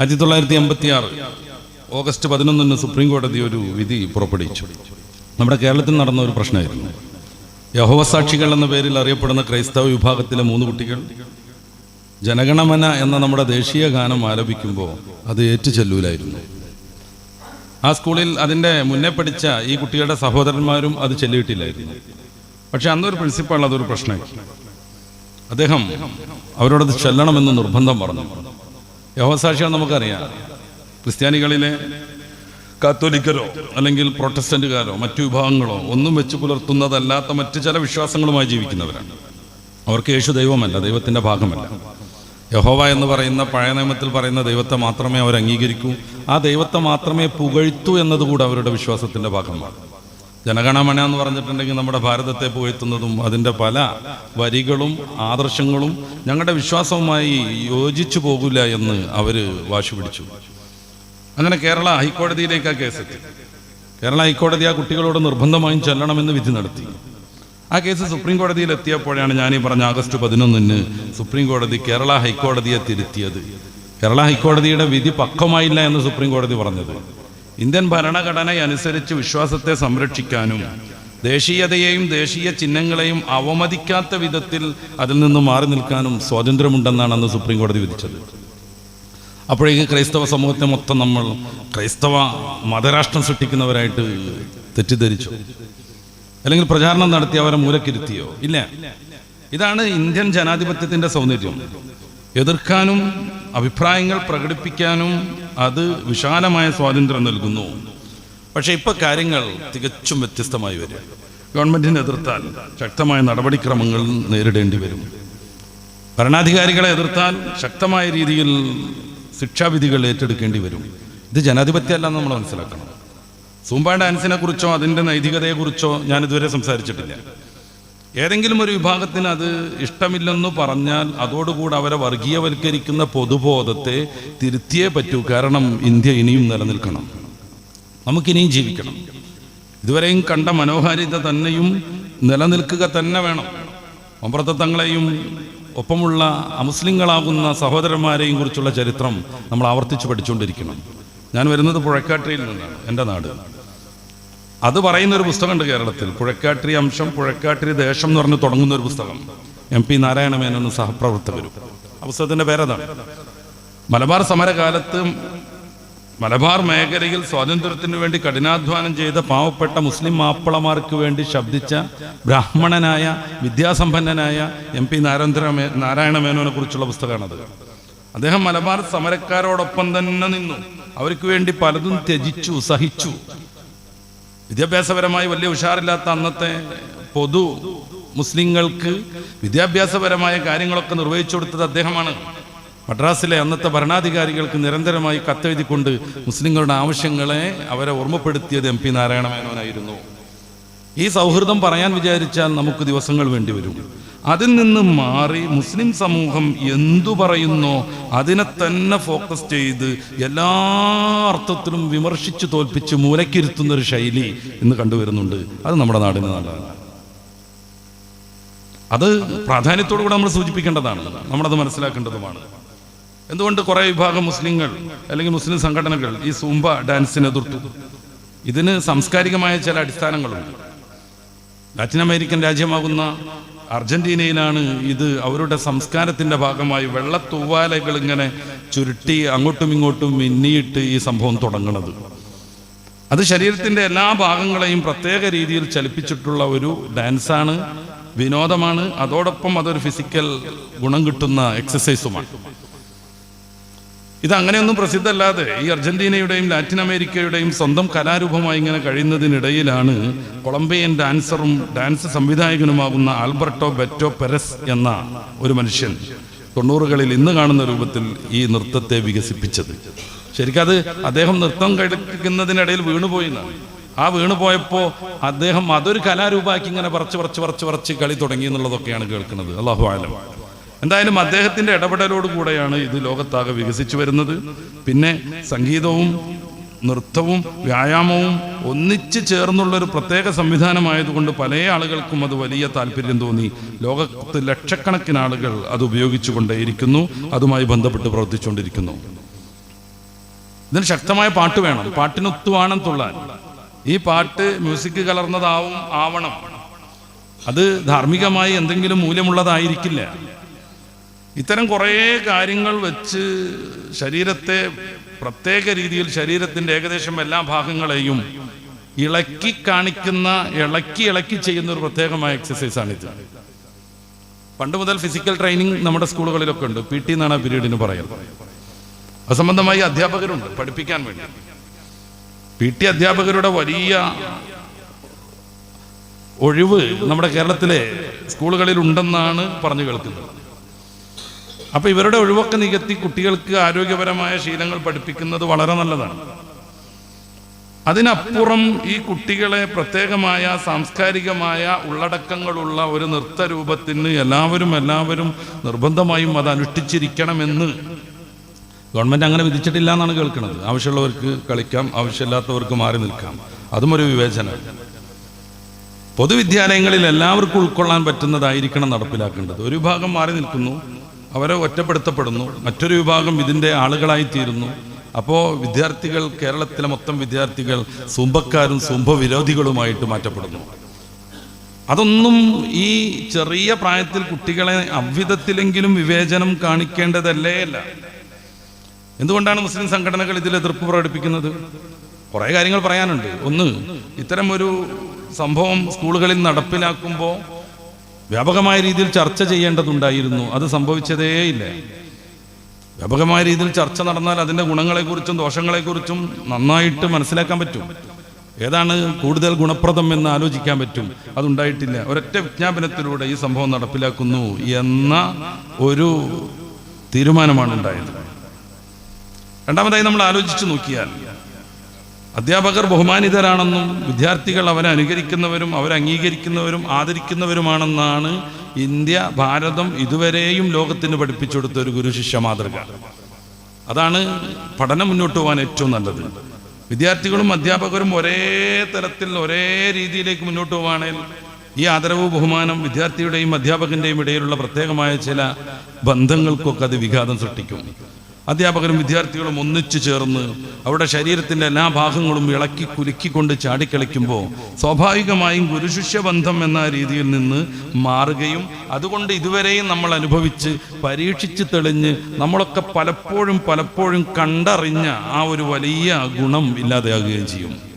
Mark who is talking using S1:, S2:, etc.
S1: ആയിരത്തി തൊള്ളായിരത്തി എൺപത്തി ആറ് ഓഗസ്റ്റ് പതിനൊന്നിന് സുപ്രീം കോടതി ഒരു വിധി പുറപ്പെടുവിച്ചു. നമ്മുടെ കേരളത്തിൽ നടന്ന ഒരു പ്രശ്നമായിരുന്നു. യഹോവ സാക്ഷികൾ എന്ന പേരിൽ അറിയപ്പെടുന്ന ക്രൈസ്തവ വിഭാഗത്തിലെ മൂന്ന് കുട്ടികൾ ജനഗണമന എന്ന നമ്മുടെ ദേശീയ ഗാനം ആലപിക്കുമ്പോൾ അത് ഏറ്റു ചെല്ലൂലായിരുന്നു ആ സ്കൂളിൽ അതിന്റെ മുന്നേ പഠിച്ച ഈ കുട്ടികളുടെ സഹോദരന്മാരും അത് ചെല്ലിയിട്ടില്ലായിരുന്നു. പക്ഷെ അന്നൊരു പ്രിൻസിപ്പാൾ അതൊരു പ്രശ്നമായി. അദ്ദേഹം അവരോടത് ചെല്ലണമെന്ന് നിർബന്ധം പറഞ്ഞു. യഹോസാക്ഷികൾ നമുക്കറിയാം. ക്രിസ്ത്യാനികളിലെ കാത്തോലിക്കരോ അല്ലെങ്കിൽ പ്രൊട്ടസ്റ്റന്റുകാരോ മറ്റു വിഭാഗങ്ങളോ ഒന്നും വെച്ച് പുലർത്തുന്നതല്ലാത്ത മറ്റു ചില വിശ്വാസങ്ങളുമായി ജീവിക്കുന്നവരാണ്. അവർക്ക് യേശു ദൈവമല്ല ദൈവത്തിന്റെ ഭാഗമല്ല. യഹോവ എന്ന് പറയുന്ന പഴയ നിയമത്തിൽ പറയുന്ന ദൈവത്തെ മാത്രമേ അവർ അംഗീകരിക്കൂ ആ ദൈവത്തെ മാത്രമേ പുകഴ്ത്തൂ എന്നതുകൂടെ അവരുടെ വിശ്വാസത്തിന്റെ ഭാഗമാണ്. ജനഗണമന എന്ന് പറഞ്ഞിട്ടുണ്ടെങ്കിൽ നമ്മുടെ ഭാരതത്തെ പുകഴ്ത്തുന്നതും അതിന്റെ പല വരികളും ആദർശങ്ങളും ഞങ്ങളുടെ വിശ്വാസവുമായി യോജിച്ചു പോകില്ല എന്ന് അവർ വാശി പിടിച്ചു. അങ്ങനെ കേരള ഹൈക്കോടതിയിലേക്ക് ആ കേസെത്തി. കേരള ഹൈക്കോടതി ആ കുട്ടികളോട് നിർബന്ധമായും ചെല്ലണമെന്ന് വിധി നടത്തി. ആ കേസ് സുപ്രീം കോടതിയിൽ എത്തിയപ്പോഴാണ് ഞാൻ ഈ പറഞ്ഞ ആഗസ്റ്റ് പതിനൊന്നിന് സുപ്രീം കോടതി കേരള ഹൈക്കോടതിയെ തിരുത്തിയത്. കേരള ഹൈക്കോടതിയുടെ വിധി പക്വമായില്ല എന്ന് സുപ്രീം കോടതി പറഞ്ഞത്. ഇന്ത്യൻ ഭരണഘടന അനുസരിച്ച് വിശ്വാസത്തെ സംരക്ഷിക്കാനും ദേശീയതയെയും ദേശീയ ചിഹ്നങ്ങളെയും അവമതിക്കാത്ത വിധത്തിൽ അതിൽ നിന്ന് മാറി നിൽക്കാനും സ്വാതന്ത്ര്യമുണ്ടെന്നാണ് അന്ന് സുപ്രീം കോടതി വിധിച്ചത്. അപ്പോഴേക്ക് ക്രൈസ്തവ സമൂഹത്തെ മൊത്തം നമ്മൾ ക്രൈസ്തവ മതരാഷ്ട്രം സൃഷ്ടിക്കുന്നവരായിട്ട് തെറ്റിദ്ധരിച്ചു. അല്ലെങ്കിൽ പ്രചാരണം നടത്തി അവരെ മൂലക്കിരുത്തിയോ? ഇല്ല. ഇതാണ് ഇന്ത്യൻ ജനാധിപത്യത്തിന്റെ സൗന്ദര്യം. എതിർക്കാനും അഭിപ്രായങ്ങൾ പ്രകടിപ്പിക്കാനും അത് വിശാലമായ സ്വാതന്ത്ര്യം നൽകുന്നു. പക്ഷെ ഇപ്പൊ കാര്യങ്ങൾ തികച്ചും വ്യത്യസ്തമായി വരും. ഗവൺമെന്റിനെ എതിർത്താൽ ശക്തമായ നടപടിക്രമങ്ങൾ നേരിടേണ്ടി വരും. ഭരണാധികാരികളെ എതിർത്താൽ ശക്തമായ രീതിയിൽ ശിക്ഷാവിധികൾ ഏറ്റെടുക്കേണ്ടി വരും. ഇത് ജനാധിപത്യമല്ല എന്ന് നമ്മൾ മനസ്സിലാക്കണം. സൂമ്പ ഡാൻസിനെ കുറിച്ചോ അതിന്റെ നൈതികതയെക്കുറിച്ചോ ഞാൻ ഇതുവരെ സംസാരിച്ചിട്ടില്ല. ഏതെങ്കിലും ഒരു വിഭാഗത്തിന് അത് ഇഷ്ടമില്ലെന്ന് പറഞ്ഞാൽ അതോടുകൂടി അവരെ വർഗീയവൽക്കരിക്കുന്ന പൊതുബോധത്തെ തിരുത്തിയേ പറ്റൂ. കാരണം ഇന്ത്യ ഇനിയും നിലനിൽക്കണം. നമുക്കിനിയും ജീവിക്കണം. ഇതുവരെയും കണ്ട മനോഹാരിത തന്നെയും നിലനിൽക്കുക തന്നെ വേണം. ഒമ്പ്രത്തങ്ങളെയും ഒപ്പമുള്ള അമുസ്ലിങ്ങളാകുന്ന സഹോദരന്മാരെയും കുറിച്ചുള്ള ചരിത്രം നമ്മൾ ആവർത്തിച്ച് പഠിച്ചുകൊണ്ടിരിക്കണം. ഞാൻ വരുന്നത് പുഴക്കാട്ടയിൽ നിന്നാണ് എന്റെ നാട്. അത് പറയുന്ന ഒരു പുസ്തകമുണ്ട് കേരളത്തിൽ. പുഴക്കാട്ടിരി അംശം പുഴക്കാട്ടിരി ദേശം എന്ന് പറഞ്ഞ് തുടങ്ങുന്ന ഒരു പുസ്തകം. എം പി നാരായണ മേനോനും സഹപ്രവർത്തകരും. ആ പുസ്തകത്തിന്റെ പേരതാണ്. മലബാർ സമരകാലത്ത് മലബാർ മേഖലയിൽ സ്വാതന്ത്ര്യത്തിന് വേണ്ടി കഠിനാധ്വാനം ചെയ്ത പാവപ്പെട്ട മുസ്ലിം മാപ്പിളമാർക്ക് വേണ്ടി ശബ്ദിച്ച ബ്രാഹ്മണനായ വിദ്യാസമ്പന്നനായ എം പി നാരേന്ദ്ര മേ നാരായണ മേനോനെ കുറിച്ചുള്ള പുസ്തകമാണത്. അദ്ദേഹം മലബാർ സമരക്കാരോടൊപ്പം തന്നെ നിന്നു. അവർക്ക് വേണ്ടി പലതും ത്യജിച്ചു സഹിച്ചു. വിദ്യാഭ്യാസപരമായി വലിയ ഉഷാറില്ലാത്ത അന്നത്തെ പൊതു മുസ്ലിങ്ങൾക്ക് വിദ്യാഭ്യാസപരമായ കാര്യങ്ങളൊക്കെ നിർവഹിച്ചു കൊടുത്തത് അദ്ദേഹമാണ്. മദ്രാസിലെ അന്നത്തെ ഭരണാധികാരികൾക്ക് നിരന്തരമായി കത്തെഴുതിക്കൊണ്ട് മുസ്ലിങ്ങളുടെ ആവശ്യങ്ങളെ അവരെ ഓർമ്മപ്പെടുത്തിയത് എം പി നാരായണ മേനോനായിരുന്നു ഈ സൗഹൃദം പറയാൻ വിചാരിച്ചാൽ നമുക്ക് ദിവസങ്ങൾ വേണ്ടി വരും. അതിൽ നിന്ന് മാറി മുസ്ലിം സമൂഹം എന്തു പറയുന്നോ അതിനെ തന്നെ ഫോക്കസ് ചെയ്ത് എല്ലാ അർത്ഥത്തിലും വിമർശിച്ച് തോൽപ്പിച്ച് മൂലക്കിരുത്തുന്ന ഒരു ശൈലി ഇന്ന് കണ്ടുവരുന്നുണ്ട്. അത് നമ്മുടെ നാടിന് നല്ലതാണ് അത് പ്രാധാന്യത്തോടു കൂടെ നമ്മൾ സൂചിപ്പിക്കേണ്ടതാണ്. നമ്മളത് മനസ്സിലാക്കേണ്ടതുമാണ്. എന്തുകൊണ്ട് കുറേ വിഭാഗം മുസ്ലിങ്ങൾ അല്ലെങ്കിൽ മുസ്ലിം സംഘടനകൾ ഈ സൂംബ ഡാൻസിനെ എതിർത്തു? ഇതിന് സാംസ്കാരികമായ ചില അടിസ്ഥാനങ്ങളുണ്ട്. ലാറ്റിൻ അമേരിക്കൻ രാജ്യമാകുന്ന അർജന്റീനയിലാണ് ഇത് അവരുടെ സംസ്കാരത്തിന്റെ ഭാഗമായി വെള്ളത്തൂവാലകൾ ഇങ്ങനെ ചുരുട്ടി അങ്ങോട്ടും ഇങ്ങോട്ടും മിന്നിയിട്ട് ഈ സംഭവം തുടങ്ങുന്നത് അത് ശരീരത്തിന്റെ എല്ലാ ഭാഗങ്ങളെയും പ്രത്യേക രീതിയിൽ ചലിപ്പിച്ചിട്ടുള്ള ഒരു ഡാൻസാണ് വിനോദമാണ്. അതോടൊപ്പം അതൊരു ഫിസിക്കൽ ഗുണം കിട്ടുന്ന എക്സസൈസുമാണ് ഇത് അങ്ങനെയൊന്നും പ്രസിദ്ധമല്ലാതെ ഈ അർജന്റീനയുടെയും ലാറ്റിൻ അമേരിക്കയുടെയും സ്വന്തം കലാരൂപമായി ഇങ്ങനെ കഴിയുന്നതിനിടയിലാണ് കൊളംബിയൻ ഡാൻസറും ഡാൻസ് സംവിധായകനുമാകുന്ന ആൽബർട്ടോ ബെറ്റോ പെരസ് എന്ന ഒരു മനുഷ്യൻ തൊണ്ണൂറുകളിൽ ഇന്ന് കാണുന്ന രൂപത്തിൽ ഈ നൃത്തത്തെ വികസിപ്പിച്ചത്. ശരിക്കത് അദ്ദേഹം നൃത്തം കളിക്കുന്നതിനിടയിൽ വീണുപോയി എന്നാണ് ആ വീണുപോയപ്പോൾ അദ്ദേഹം അതൊരു കലാരൂപമാക്കി ഇങ്ങനെ പറച്ച് പറച്ച് പറച്ച് പറച്ച് കളി തുടങ്ങി എന്നുള്ളതൊക്കെയാണ് കേൾക്കുന്നത്. അള്ളാഹു ആലം എന്തായാലും അദ്ദേഹത്തിന്റെ ഇടപെടലോട് കൂടെയാണ് ഇത് ലോകത്താകെ വികസിച്ചു വരുന്നത്. പിന്നെ സംഗീതവും നൃത്തവും വ്യായാമവും ഒന്നിച്ച് ചേർന്നുള്ള ഒരു പ്രത്യേക സംവിധാനമായതുകൊണ്ട് പല ആളുകൾക്കും അത് വലിയ താല്പര്യം തോന്നി. ലോകത്ത് ലക്ഷക്കണക്കിന് ആളുകൾ അത് ഉപയോഗിച്ചു കൊണ്ടേയിരിക്കുന്നു അതുമായി ബന്ധപ്പെട്ട് പ്രവർത്തിച്ചുകൊണ്ടിരിക്കുന്നു. ഇതിന് ശക്തമായ പാട്ട് വേണം. പാട്ടിനൊത്തു വേണം തുള്ളാൻ. ഈ പാട്ട് മ്യൂസിക് കലർന്നതാവും ആവണം. അത് ധാർമ്മികമായി എന്തെങ്കിലും മൂല്യമുള്ളതായിരിക്കില്ല. ഇത്തരം കുറേ കാര്യങ്ങൾ വെച്ച് ശരീരത്തെ പ്രത്യേക രീതിയിൽ ശരീരത്തിന്റെ ഏകദേശം എല്ലാ ഭാഗങ്ങളെയും ഇളക്കി കാണിക്കുന്ന ഇളക്കി ഇളക്കി ചെയ്യുന്ന ഒരു പ്രത്യേകമായ എക്സസൈസാണിത് പണ്ട് മുതൽ ഫിസിക്കൽ ട്രെയിനിങ് നമ്മുടെ സ്കൂളുകളിലൊക്കെ ഉണ്ട്. പി ടി എന്നാണ് ആ പീരീഡിന് പറയുന്നത്. അസംബന്ധമായി സംബന്ധമായി അധ്യാപകരുണ്ട് പഠിപ്പിക്കാൻ വേണ്ടി. പി ടി അധ്യാപകരുടെ വലിയ ഒഴിവ് നമ്മുടെ കേരളത്തിലെ സ്കൂളുകളിൽ ഉണ്ടെന്നാണ് പറഞ്ഞു കേൾക്കുന്നത്. അപ്പൊ ഇവരുടെ ഒഴിവൊക്കെ നികത്തി കുട്ടികൾക്ക് ആരോഗ്യപരമായ ശീലങ്ങൾ പഠിപ്പിക്കുന്നത് വളരെ നല്ലതാണ്. അതിനപ്പുറം ഈ കുട്ടികളെ പ്രത്യേകമായ സാംസ്കാരികമായ ഉള്ളടക്കങ്ങളുള്ള ഒരു നൃത്ത രൂപത്തിന് എല്ലാവരും എല്ലാവരും നിർബന്ധമായും അത് അനുഷ്ഠിച്ചിരിക്കണമെന്ന് ഗവൺമെന്റ് അങ്ങനെ വിധിച്ചിട്ടില്ല എന്നാണ് കേൾക്കുന്നത്. ആവശ്യമുള്ളവർക്ക് കളിക്കാം ആവശ്യമില്ലാത്തവർക്ക് മാറി നിൽക്കാം. അതും ഒരു വിവേചനം. പൊതുവിദ്യാലയങ്ങളിൽ എല്ലാവർക്കും ഉൾക്കൊള്ളാൻ പറ്റുന്നതായിരിക്കണം നടപ്പിലാക്കേണ്ടത്. ഒരു ഭാഗം മാറി നിൽക്കുന്നു അവരെ ഒറ്റപ്പെടുത്തപ്പെടുന്നു. മറ്റൊരു വിഭാഗം ഇതിന്റെ ആളുകളായി തീരുന്നു അപ്പോൾ വിദ്യാർത്ഥികൾ കേരളത്തിലെ മൊത്തം വിദ്യാർത്ഥികൾ സുംബക്കാരും സുംഭ വിരോധികളുമായിട്ട് മാറ്റപ്പെടുന്നു. അതൊന്നും ഈ ചെറിയ പ്രായത്തിൽ കുട്ടികളെ അവിധത്തിലെങ്കിലും വിവേചനം കാണിക്കേണ്ടതല്ലേ അല്ല. എന്തുകൊണ്ടാണ് മുസ്ലിം സംഘടനകൾ ഇതിൽ എതിർപ്പ് പ്രകടിപ്പിക്കുന്നത്? കുറേ കാര്യങ്ങൾ പറയാനുണ്ട്. ഒന്ന് ഇത്തരം ഒരു സംഭവം സ്കൂളുകളിൽ നടപ്പിലാക്കുമ്പോൾ വ്യാപകമായ രീതിയിൽ ചർച്ച ചെയ്യേണ്ടതുണ്ടായിരുന്നു. അത് സംഭവിച്ചതേയില്ല വ്യാപകമായ രീതിയിൽ ചർച്ച നടന്നാൽ അതിന്റെ ഗുണങ്ങളെക്കുറിച്ചും ദോഷങ്ങളെക്കുറിച്ചും നന്നായിട്ട് മനസ്സിലാക്കാൻ പറ്റും. ഏതാണ് കൂടുതൽ ഗുണപ്രദം എന്ന് ആലോചിക്കാൻ പറ്റും? അതുണ്ടായിട്ടില്ല. ഒരൊറ്റ വിജ്ഞാപനത്തിലൂടെ ഈ സംഭവം നടപ്പിലാക്കുന്നു എന്ന ഒരു തീരുമാനമാണ് ഉണ്ടായത് രണ്ടാമതായി നമ്മൾ ആലോചിച്ചു നോക്കിയാൽ അധ്യാപകർ ബഹുമാനിതരാണെന്നും വിദ്യാർത്ഥികൾ അവരെ അനുകരിക്കുന്നവരും അവരെ അംഗീകരിക്കുന്നവരും ആദരിക്കുന്നവരുമാണെന്നാണ് ഇന്ത്യ ഭാരതം ഇതുവരെയും ലോകത്തിന് പഠിപ്പിച്ചു കൊടുത്ത ഒരു ഗുരു ശിഷ്യ മാതൃക. അതാണ് പഠനം മുന്നോട്ട് പോകാൻ ഏറ്റവും നല്ലത്. വിദ്യാർത്ഥികളും അധ്യാപകരും ഒരേ തരത്തിൽ ഒരേ രീതിയിലേക്ക് മുന്നോട്ട് പോവുകയാണെങ്കിൽ ഈ ആദരവ് ബഹുമാനം വിദ്യാർത്ഥിയുടെയും അധ്യാപകന്റെയും ഇടയിലുള്ള പ്രത്യേകമായ ചില ബന്ധങ്ങൾക്കൊക്കെ അത് വിഘാതം സൃഷ്ടിക്കും. അധ്യാപകരും വിദ്യാർത്ഥികളും ഒന്നിച്ചു ചേർന്ന് അവരുടെ ശരീരത്തിന്റെ എല്ലാ ഭാഗങ്ങളും ഇളക്കി കുലുക്കിക്കൊണ്ട് ചാടിക്കളിക്കുമ്പോൾ സ്വാഭാവികമായും ഗുരുശിഷ്യ ബന്ധം എന്ന രീതിയിൽ നിന്ന് മാറുകയും അതുകൊണ്ട് ഇതുവരെയും നമ്മൾ അനുഭവിച്ച് പരീക്ഷിച്ച് തെളിഞ്ഞ് നമ്മളൊക്കെ പലപ്പോഴും പലപ്പോഴും കണ്ടറിഞ്ഞ ആ ഒരു വലിയ ഗുണം ഇല്ലാതെയാകുകയും ചെയ്യും.